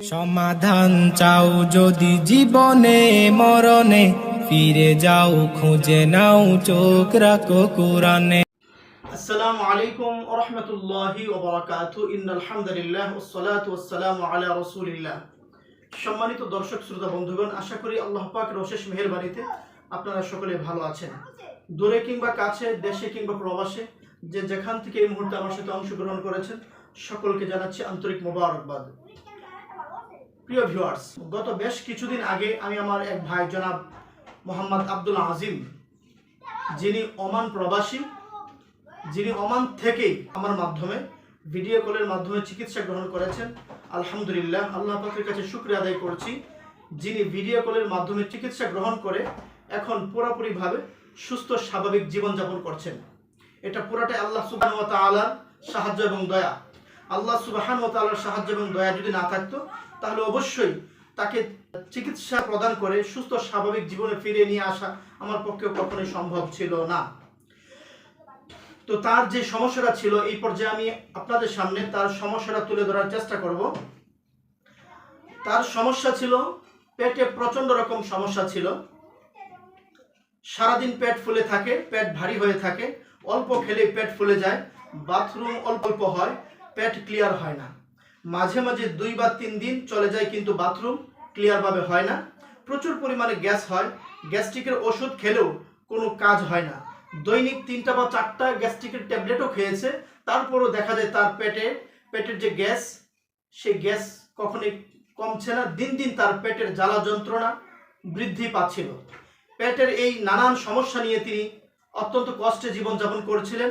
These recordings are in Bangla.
সমাধান চাও যদি জীবনে, মরণে, ফিরে যাও, খুঁজে নাও, চোখ রাখো কোরআনে। আসসালামু আলাইকুম ওরহমতুল্লাহি ওবরাকাতু ইন্নাল হামদুলিল্লাহ ওসসালাতু ওয়াসসালামু আলা রাসূলিল্লাহ। সম্মানিত দর্শক, শ্রোতা, বন্ধুগণ, আশা করি আল্লাহ পাকের অশেষ মেহেরবানিতে আপনারা সকলে ভালো আছেন। দূরে কিংবা কাছে, দেশে কিংবা প্রবাসে, যে যেখান থেকে এই মুহূর্তে আমার সাথে অংশগ্রহণ করেছেন, সকলকে জানাচ্ছি আন্তরিক মোবারকবাদ। প্রিয় ভিউয়ার্স গত বেশ কিছুদিন আগে আমি আমার এক ভাই জনাব মোহাম্মদ আব্দুল আজিম, যিনি ওমান প্রবাসী, যিনি ওমান থেকেই আমার মাধ্যমে ভিডিও কলের মাধ্যমে চিকিৎসা গ্রহণ করেছেন। আলহামদুলিল্লাহ, আল্লাহ পাকের কাছে শুক্রিয়া আদায় করছি, যিনি ভিডিও কলের মাধ্যমে চিকিৎসা গ্রহণ করে এখন পুরোপুরিভাবে সুস্থ, স্বাভাবিক জীবনযাপন করছেন। এটা পুরাটাই আল্লাহ সুবাহ সাহায্য এবং দয়া। আল্লাহ সুবাহান ও তাআলার সাহায্য এবং দয়া যদি না থাকতো, তাহলে অবশ্যই তাকে চিকিৎসা প্রদান করে সুস্থ স্বাভাবিক জীবনে ফিরিয়ে নিয়ে আসা আমার পক্ষে কখনোই সম্ভব ছিল না। তো তার যে সমস্যাটা ছিল, এই পর্যায়ে আমি আপনাদের সামনে তার সমস্যাটা তুলে ধরার চেষ্টা করব। তার সমস্যা ছিল, পেটে প্রচণ্ড রকম সমস্যা ছিল। সারাদিন পেট ফুলে থাকে, পেট ভারী হয়ে থাকে, অল্প খেলে পেট ফুলে যায়, বাথরুম অল্প অল্প হয় পেট ক্লিয়ার হয় না। মাঝে মাঝে দুই বা তিন দিন চলে যায় কিন্তু বাথরুম ক্লিয়ারভাবে হয় না। প্রচুর পরিমাণে গ্যাস হয়। গ্যাস্ট্রিকের ওষুধ খেলেও কোনো কাজ হয় না। দৈনিক তিনটা বা চারটা গ্যাস্ট্রিকের ট্যাবলেটও খেয়েছে। তারপরও দেখা যায় তার পেটে, পেটের যে গ্যাস, সেই গ্যাস কখনোই কমছে না। দিন দিন তার পেটের জ্বালা যন্ত্রণা বৃদ্ধি পাচ্ছিল। পেটের এই নানান সমস্যা নিয়ে তিনি অত্যন্ত কষ্টে জীবনযাপন করছিলেন।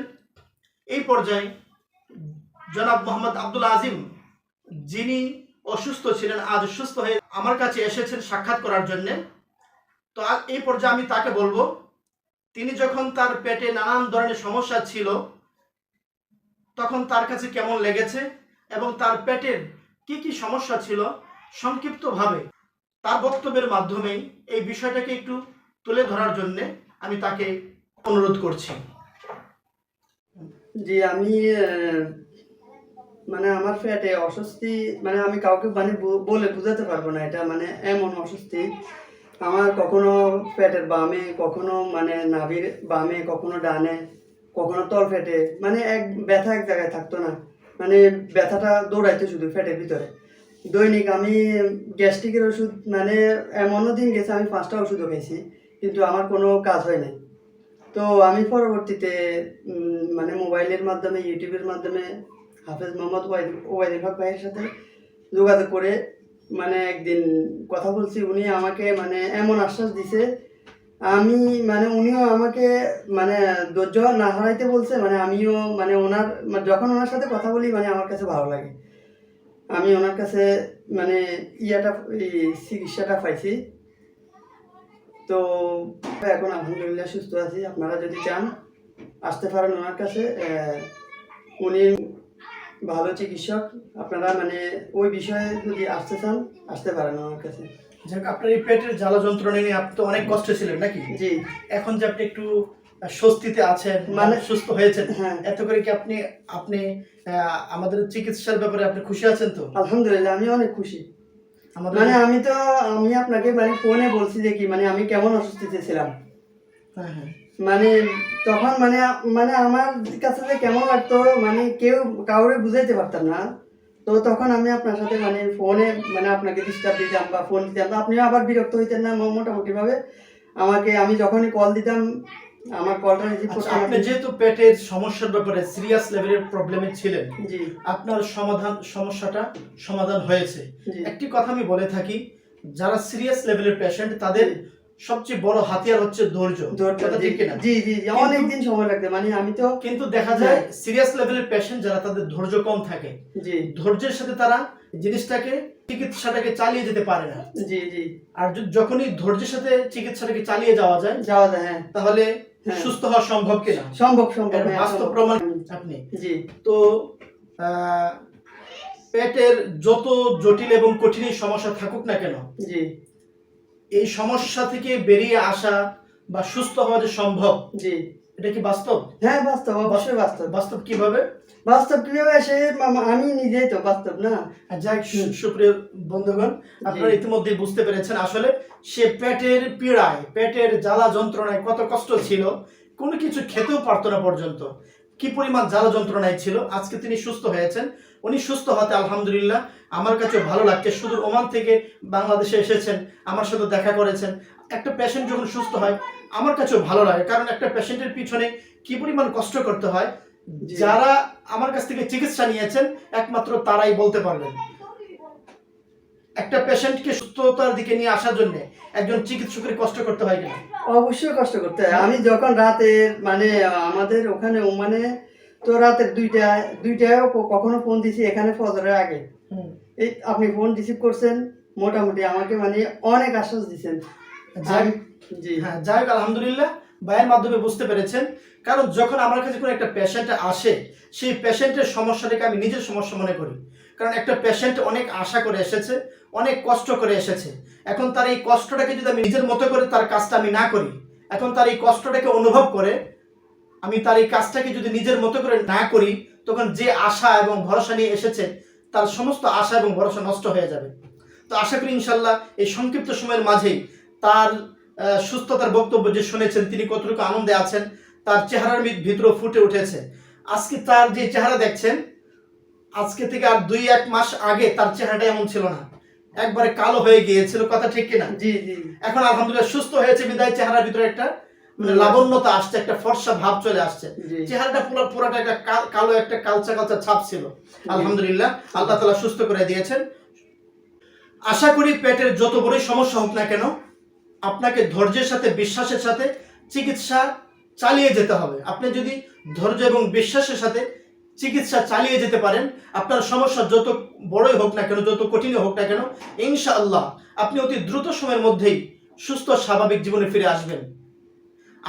এই পর্যায়ে জনাব মোহাম্মদ আব্দুল আজিম, যিনি অসুস্থ ছিলেন, আজ সুস্থ হয়ে আমার কাছে এসেছেন সাক্ষাৎ করার জন্যে। তো আজ এই পর্যায়ে আমি তাকে বলব, তিনি যখন তার পেটে নানান ধরনের সমস্যা ছিল, তখন তার কাছে কেমন লেগেছে এবং তার পেটের কি কি সমস্যা ছিল, সংক্ষিপ্তভাবে তার বক্তব্যের মাধ্যমেই এই বিষয়টাকে একটু তুলে ধরার জন্যে আমি তাকে অনুরোধ করছি। জি, আমি মানে আমার পেটে অস্বস্তি মানে আমি কাউকে মানে বলে বোঝাতে পারব না এটা মানে এমন অস্বস্তি। আমার কখনো পেটের বামে, কখনো মানে নাভির বামে, কখনো ডানে, কখনো তল ফেটে মানে এক ব্যথা এক জায়গায় থাকতো না। মানে ব্যথাটা দৌড়াইতো শুধু ফেটের ভিতরে। দৈনিক আমি গ্যাস্ট্রিকের ওষুধ মানে এমনও দিন গেছে আমি পাঁচটা ওষুধও খেয়েছি কিন্তু আমার কোনো কাজ হয় নাই। তো আমি পরবর্তীতে মানে মোবাইলের মাধ্যমে, ইউটিউবের মাধ্যমে হাফেজ মোহাম্মদ ওয়াইদ ওয়াইদুল হক ভাইয়ের সাথে যোগাযোগ করে মানে একদিন কথা বলছি, উনি আমাকে মানে এমন আশ্বাস দিছে। আমি মানে উনিও আমাকে মানে ধৈর্য না হারাইতে বলছে মানে আমিও মানে ওনার মানে যখন ওনার সাথে কথা বলি মানে আমার কাছে ভালো লাগে। আমি ওনার কাছে মানে ইয়াটা চিকিৎসাটা পাইছি। তো এখন আলহামদুলিল্লাহ সুস্থ আছি। আপনারা যদি চান, আসতে পারেন ওনার কাছে। উনি ভালো চিকিৎসক। আপনারা মানে ওই বিষয়ে যদি আসতে চান আসতে পারেন আমার কাছে। যাক আপনার এই পেটের জ্বালা যন্ত্রণা নিয়ে আপনি তো অনেক কষ্টে ছিলেন নাকি? জি। এখন যে আপনি একটু স্বস্তিতে আছেন মানে সুস্থ হয়েছেন হ্যাঁ। এত করে কি আপনি আপনি আহ, আমাদের চিকিৎসার ব্যাপারে আপনি খুশি আছেন তো? আলহামদুলিল্লাহ আমি অনেক খুশি। আমাদের মানে আমি তো আমি আপনাকে মানে ফোনে বলছি যে কি মানে আমি কেমন অসুস্থিতে ছিলাম। হ্যাঁ হ্যাঁ। মানে তখন মানে মানে আমার কাছে যে কেমন লাগতো মানে কেউ কাউরে বুঝাইতে পারতাম না। তো তখন আমি আপনার সাথে মানে ফোনে মানে আপনাকে ডিস্টার্ব দিতাম বা ফোন দিতাম আপনিও আবার বিরক্ত হইতেন না মোটামুটিভাবে আমাকে আমি যখনই কল দিতাম আমার কলটা রিসিভ করতাম। আপনি যেহেতু পেটের সমস্যার ব্যাপারে সিরিয়াস লেভেলের প্রবলেমে ছিলেন জি। আপনার সমাধান সমস্যাটা সমাধান হয়েছে। একটি কথা আমি বলে থাকি যারা সিরিয়াস লেভেলের পেশেন্ট তাদের সবচেয়ে বড় হাতিয়ার হচ্ছে ধৈর্য। ধৈর্য, ঠিক কিনা? জি জি অনেক দিন সময় লাগবে মানে আমি তো কিন্তু দেখা যায় সিরিয়াস লেভেলের পেশেন্ট যারা তাদের ধৈর্য কম থাকে। জি। ধৈর্যের সাথে তারা জিনিসটাকে চিকিৎসাটাকে চালিয়ে যেতে পারে না। জি জি। আর যখনই ধৈর্যের সাথে চিকিৎসাটাকে চালিয়ে যাওয়া যায় যাওয়া যায় হ্যাঁ। তাহলে হ্যাঁ। সুস্থ হওয়া সম্ভব কিনা? সম্ভব সম্ভব হ্যাঁ, বাস্তব প্রমাণ আপনি। জি। তো আহ, পেটের যত জটিল এবং কঠিন সমস্যা থাকুক না কেন জি। এই সমস্যা থেকে বেরিয়ে আসা বা সুস্থ হওয়া যে সম্ভব জি। এটা কি বাস্তব? হ্যাঁ বাস্তব অবশ্যই বাস্তব। বাস্তব কীভাবে? বাস্তব কীভাবে সে আমি নিজেই তো বাস্তব না। আর যাই সুপ্রিয় বন্ধুগণ আপনারা ইতিমধ্যে বুঝতে পেরেছেন আসলে সে পেটের পীড়ায় পেটের জ্বালা যন্ত্রণায় কত কষ্ট ছিল কোনো কিছু খেতেও পারতো না পর্যন্ত। কি পরিমাণ জ্বালা যন্ত্রণায় ছিল? আজকে তিনি সুস্থ হয়েছেন। উনি সুস্থ হতে আলহামদুলিল্লাহ। আমার কাছে ভালো লাগছে। শুধু ওমান থেকে বাংলাদেশে এসেছেন আমার সাথে দেখা করেছেন। একটা পেশেন্ট যখন সুস্থ হয় আমার কাছেও ভালো লাগে। কারণ একটা পেশেন্টের পিছনে কি পরিমাণ কষ্ট করতে হয় যারা আমার কাছ থেকে চিকিৎসা নিয়েছেন একমাত্র তারাই বলতে পারবেন। একটা পেশেন্টকে সুস্থতার দিকে নিয়ে আসার জন্য একজন চিকিৎসকের কষ্ট করতে হয় কিনা? অবশ্যই কষ্ট করতে হয়। আমি যখন রাতে মানে আমাদের ওখানে মানে তো রাতের দুইটা দুইটায় কখনো ফোন দিছি এখানে ফজরের আগে। এই আপনি ফোন রিসিভ করছেন মোটামুটি আমাকে মানে অনেক আশ্বাস দিচ্ছেন যাই জি। হ্যাঁ যাই হোক আলহামদুলিল্লাহ ভাইয়ের মাধ্যমে বুঝতে পেরেছেন। কারণ যখন আমার কাছে কোনো একটা পেশেন্ট আসে সেই পেশেন্টের সমস্যাটাকে আমি নিজের সমস্যা মনে করি। কারণ একটা পেশেন্ট অনেক আশা করে এসেছে অনেক কষ্ট করে এসেছে। এখন তার এই কষ্টটাকে যদি আমি নিজের মতো করে তার কাজটা আমি না করি এখন তার এই কষ্টটাকে অনুভব করে আমি তার এই কাজটাকে যদি নিজের মতো করে না করি তখন যে আশা এবং ভরসা নিয়ে এসেছে তার সমস্ত আশা এবং ভরসা নষ্ট হয়ে যাবে। তো আশা করি ইনশাল্লাহ এই সংক্ষিপ্ত সময়ের মাঝেই তার সুস্থতার বক্তব্য যে শুনেছেন তিনি কতটুকু আনন্দে আছেন তার চেহারার ভিতরে ফুটে উঠেছে। আজকে তার যে চেহারা দেখছেন আজকে থেকে আর দুই এক মাস আগে তার চেহারাটা এমন ছিল না। একবারে কালো হয়ে গিয়েছিল কথা ঠিক কিনা? জি জি। এখন আলহামদুলিল্লাহ সুস্থ হয়েছে বিদায় চেহারার ভিতরে একটা লাবণ্যতা আসছে একটা ফর্সা ভাব চলে আসছে। চেহারাটা পুরো পুরোটা একটা কালো একটা কালচা কালচা ছাপ ছিল। আলহামদুলিল্লাহ আল্লাহ তালা সুস্থ করে দিয়েছেন। আশা করি পেটের যত বড়ই সমস্যা হোক না কেন আপনাকে ধৈর্যের সাথে বিশ্বাসের সাথে চিকিৎসা চালিয়ে যেতে হবে। আপনি যদি ধৈর্য এবং বিশ্বাসের সাথে চিকিৎসা চালিয়ে যেতে পারেন আপনার সমস্যা যত বড়ই হোক না কেন যত কঠিনই হোক না কেন ইনশাআল্লাহ আপনি অতি দ্রুত সময়ের মধ্যেই সুস্থ স্বাভাবিক জীবনে ফিরে আসবেন।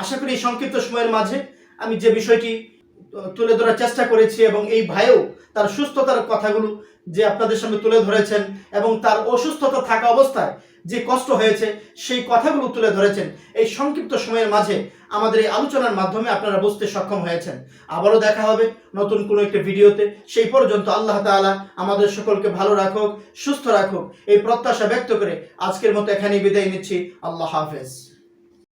আশা করি এই সংক্ষিপ্ত সময়ের মাঝে আমি যে বিষয়টি তুলে ধরার চেষ্টা করেছি এবং এই ভাইও তার সুস্থতার কথাগুলো যে আপনাদের সামনে তুলে ধরেছেন এবং তার অসুস্থতা থাকা অবস্থায় যে কষ্ট হয়েছে, সেই কথাগুলো তুলে ধরেছেন। এই সংক্ষিপ্ত সময়ের মাঝে আমাদের এই আলোচনার মাধ্যমে আপনারা বুঝতে সক্ষম হয়েছেন। আবারও দেখা হবে নতুন কোনো একটি ভিডিওতে। সেই পর্যন্ত আল্লাহ তাআলা আমাদের সকলকে ভালো রাখুক, সুস্থ রাখুক। এই প্রত্যাশা ব্যক্ত করে আজকের মতো এখানেই বিদায় নিচ্ছি। আল্লাহ হাফেজ।